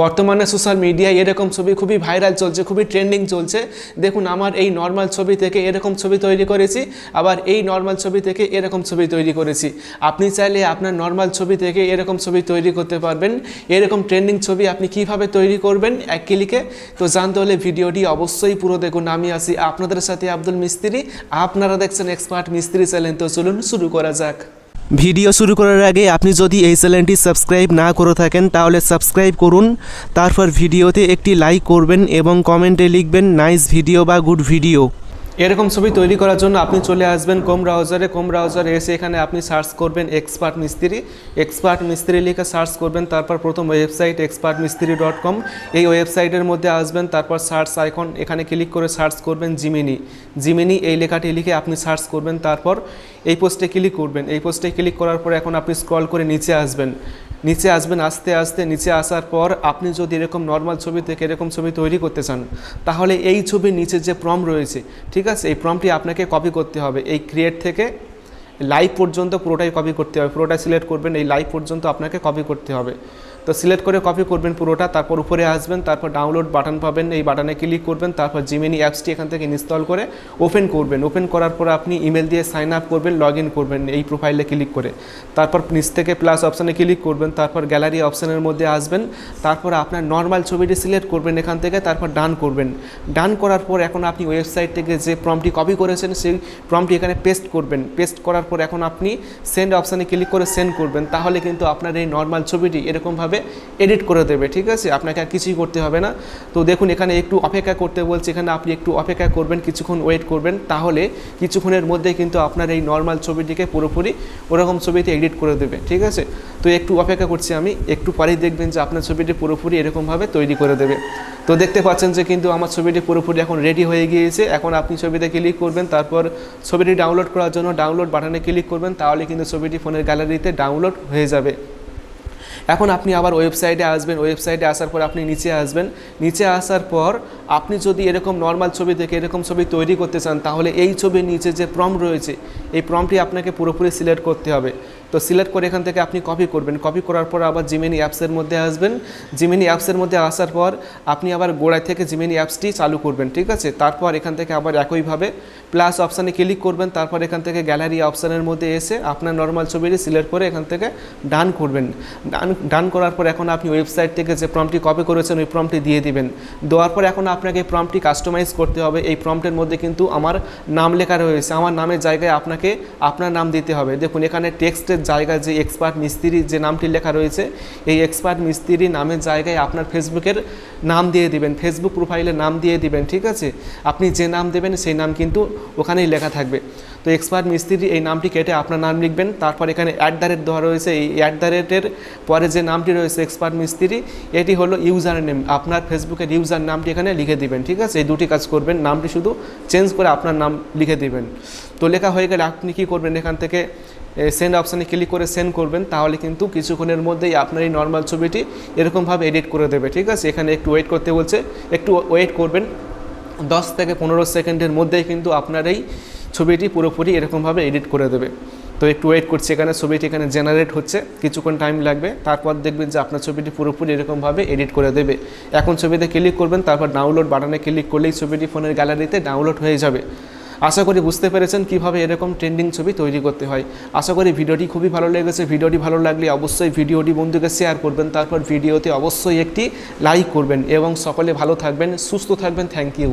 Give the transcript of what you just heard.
বর্তমানে সোশ্যাল মিডিয়ায় এরকম ছবি খুবই ভাইরাল চলছে, খুবই ট্রেন্ডিং চলছে। দেখুন, আমার এই নর্মাল ছবি থেকে এরকম ছবি তৈরি করেছি, আবার এই নর্মাল ছবি থেকে এরকম ছবি তৈরি করেছি। আপনি চাইলে আপনার নর্মাল ছবি থেকে এরকম ছবি তৈরি করতে পারবেন। এরকম ট্রেন্ডিং ছবি আপনি কীভাবে তৈরি করবেন, এক ক্লিকে তো জানতে হলে ভিডিওটি অবশ্যই পুরো দেখুন, আমি আছি আপনাদের সাথে আব্দুল মিস্ত্রি। আপনারা দেখছেন এক্সপার্ট মিস্ত্রি চ্যানেল তো চলুন শুরু করা যাক। ভিডিও শুরু করার আগে আপনি যদি এই চ্যানেলটি সাবস্ক্রাইব না করে থাকেন, তাহলে সাবস্ক্রাইব করুন। তারপর ভিডিওতে একটি লাইক করবেন এবং কমেন্টে লিখবেন নাইস ভিডিও বা গুড ভিডিও এরকম ছবি তৈরি করার জন্য আপনি চলে আসবেন কোম ব্রাউজারে কোম ব্রাউজারে এসে এখানে আপনি সার্চ করবেন এক্সপার্ট মিস্ত্রি। এক্সপার্ট মিস্ত্রি লিখে সার্চ করবেন, তারপর প্রথম website expert Mistri dot com এই ওয়েবসাইটের মধ্যে আসবেন, তারপর সার্চ আইকন এখানে ক্লিক করে সার্চ করবেন জিমিনি জিমিনি এই লেখাটি লিখে আপনি সার্চ করবেন, তারপর এই পোস্টে ক্লিক করবেন। এই পোস্টে ক্লিক করার পর এখন আপনি স্ক্রল করে নিচে আসবেন। নিচে আসবেন, আস্তে আস্তে নিচে আসার পর আপনি যদি এরকম নর্মাল ছবি থেকে এরকম ছবি তৈরি করতে চান, তাহলে এই ছবির নিচে যে প্রম রয়েছে, ঠিক আছে? এই প্রমটি আপনাকে কপি করতে হবে। এই ক্রিয়েট থেকে লাইভ পর্যন্ত পুরোটাই কপি করতে হবে। পুরোটাই সিলেক্ট করবেন, এই লাইভ পর্যন্ত আপনাকে কপি করতে হবে। তো সিলেক্ট করে কপি করবেন পুরোটা, তারপর উপরে আসবেন, তারপর ডাউনলোড বাটন পাবেন, এই বাটনে ক্লিক করবেন, তারপর জিমিনি অ্যাপসটি এখান থেকে ইনস্টল করে ওপেন করবেন। ওপেন করার পর আপনি ইমেল দিয়ে সাইন আপ করবেন লগ ইন করবেন এই প্রোফাইলে ক্লিক করে। তারপর নিচ থেকে প্লাস অপশানে ক্লিক করবেন, তারপর গ্যালারি অপশানের মধ্যে আসবেন, তারপর আপনার নর্মাল ছবিটি সিলেক্ট করবেন এখান থেকে, তারপর ডান করবেন। ডান করার পর এখন আপনি ওয়েবসাইট থেকে যে প্রমটি কপি করেছেন, সেই প্রমটি এখানে পেস্ট করবেন। পেস্ট করার পর এখন আপনি সেন্ড অপশানে ক্লিক করে সেন্ড করবেন, তাহলে কিন্তু আপনার এই নর্মাল ছবিটি এরকমভাবে এডিট করে দেবে, ঠিক আছে? আপনাকে আর কিছুই করতে হবে না। তো দেখুন, এখানে একটু অপেক্ষা করতে বলছে, এখানে আপনি একটু অপেক্ষা করবেন, কিছুক্ষণ ওয়েট করবেন, তাহলে কিছুক্ষণের মধ্যে কিন্তু আপনার এই নর্মাল ছবিটিকে পুরোপুরি ওরকম ছবিতে এডিট করে দেবে, ঠিক আছে? তো একটু অপেক্ষা করছি আমি, একটু পরেই দেখবেন যে আপনার ছবিটি পুরোপুরি এরকমভাবে তৈরি করে দেবে। তো দেখতে পাচ্ছেন যে কিন্তু আমার ছবিটি পুরোপুরি এখন রেডি হয়ে গিয়েছে, এখন আপনি ছবিতে ক্লিক করবেন, তারপর ছবিটি ডাউনলোড করার জন্য ডাউনলোড বাটনে ক্লিক করবেন, তাহলে কিন্তু ছবিটি ফোনের গ্যালারিতে ডাউনলোড হয়ে যাবে। এখন আপনি আবার ওয়েবসাইটে আসবেন, ওয়েবসাইটে আসার পর আপনি নিচে আসবেন। নিচে আসার পর আপনি যদি এরকম নর্মাল ছবি থেকে এরকম ছবি তৈরি করতে চান, তাহলে এই ছবির নিচে যে প্রম রয়েছে, এই প্রমটি আপনাকে পুরোপুরি সিলেক্ট করতে হবে। তো সিলেক্ট করে এখান থেকে আপনি কপি করবেন। কপি করার পর আবার জিমিনি অ্যাপসের মধ্যে আসবেন। জিমিনি অ্যাপসের মধ্যে আসার পর আপনি আবার গোড়ায় থেকে জিমেনি অ্যাপসটি চালু করবেন, ঠিক আছে? তারপর এখান থেকে আবার একইভাবে প্লাস অপশানে ক্লিক করবেন। তারপর এখান থেকে গ্যালারি অপশানের মধ্যে এসে আপনার নর্মাল ছবিটি সিলেক্ট করে এখান থেকে ডান করবেন। ডান ডান করার পর এখন আপনি ওয়েবসাইট থেকে যে প্রমটি কপি করেছেন, ওই প্রমটি দিয়ে দিবেন। দেওয়ার পর এখন আপনাকে এই প্রমটি কাস্টমাইজ করতে হবে। এই প্রমটের মধ্যে কিন্তু আমার নাম লেখা রয়েছে। আমার নামের জায়গায় আপনাকে আপনার নাম দিতে হবে। দেখুন, এখানে টেক্সটের জায়গায় যে এক্সপার্ট মিস্ত্রি যে নামটি লেখা রয়েছে, এই এক্সপার্ট মিস্ত্রি নামের জায়গায় আপনার ফেসবুকের নাম দিয়ে দিবেন, ফেসবুক প্রোফাইলের নাম দিয়ে দিবেন, ঠিক আছে? আপনি যে নাম দেবেন সেই নাম কিন্তু ওখানেই লেখা থাকবে। তো এক্সপার্ট মিস্ত্রি এই নামটি কেটে আপনার নাম লিখবেন, তারপর এখানে অ্যাট দ্য রেট দেওয়া রয়েছে, এই অ্যাট দ্য রেটের পরে যে নামটি রয়েছে এক্সপার্ট মিস্ত্রি, এটি হলো ইউজার নেম আপনার ফেসবুকের ইউজার নামটি এখানে লিখে দিবেন, ঠিক আছে? এই দুটি কাজ করবেন, নামটি শুধু চেঞ্জ করে আপনার নাম লিখে দিবেন। তো লেখা হয়ে গেলে আপনি কী করবেন এখান থেকে? সেন্ড অপশানে ক্লিক করে সেন্ড করবেন, তাহলে কিন্তু কিছুক্ষণের মধ্যেই আপনার এই নর্মাল ছবিটি এরকমভাবে এডিট করে দেবে, ঠিক আছে? এখানে একটু ওয়েট করতে বলছে, একটু ওয়েট করবেন। দশ থেকে পনেরো সেকেন্ডের মধ্যেই কিন্তু আপনার এই ছবিটি পুরোপুরি এরকমভাবে এডিট করে দেবে। তো একটু ওয়েট করছি এখানে, ছবিটি এখানে জেনারেট হচ্ছে, কিছুক্ষণ টাইম লাগবে, তারপর দেখবেন যে আপনার ছবিটি পুরোপুরি এরকমভাবে এডিট করে দেবে। এখন ছবিতে ক্লিক করবেন, তারপর ডাউনলোড বাটনে ক্লিক করলেই ছবিটি ফোনের গ্যালারিতে ডাউনলোড হয়ে যাবে। আশা করি বুঝতে পেরেছেন কীভাবে এরকম ট্রেন্ডিং ছবি তৈরি করতে হয়। আশা করি ভিডিওটি খুবই ভালো লেগেছে। ভিডিওটি ভালো লাগলে অবশ্যই ভিডিওটি বন্ধুকে শেয়ার করবেন। তারপর ভিডিওতে অবশ্যই একটি লাইক করবেন এবং সকলে ভালো থাকবেন, সুস্থ থাকবেন। Thank you